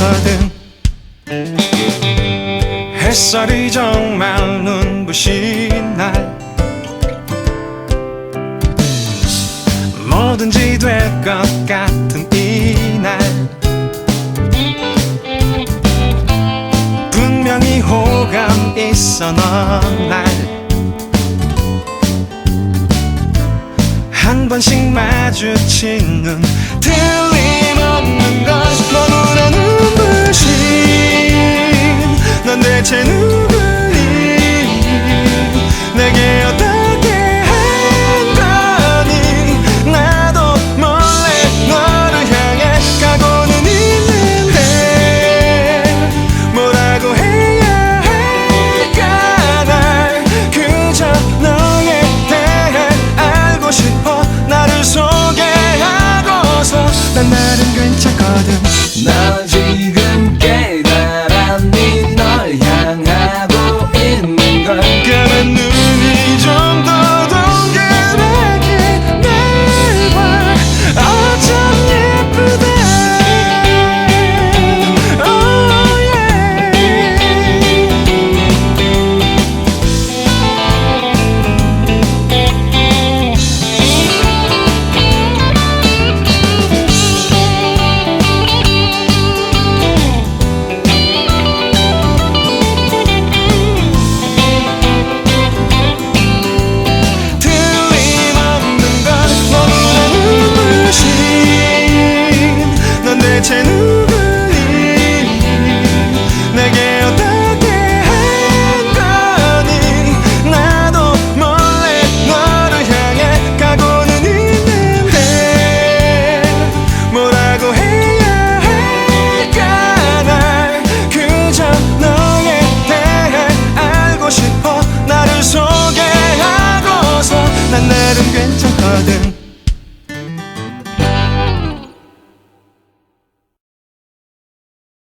있거든 햇살이 정말 눈부신 날. 뭐든지 될 것 같은 이날. 분명히 호감 있어 넌날. 한 번씩 마주치는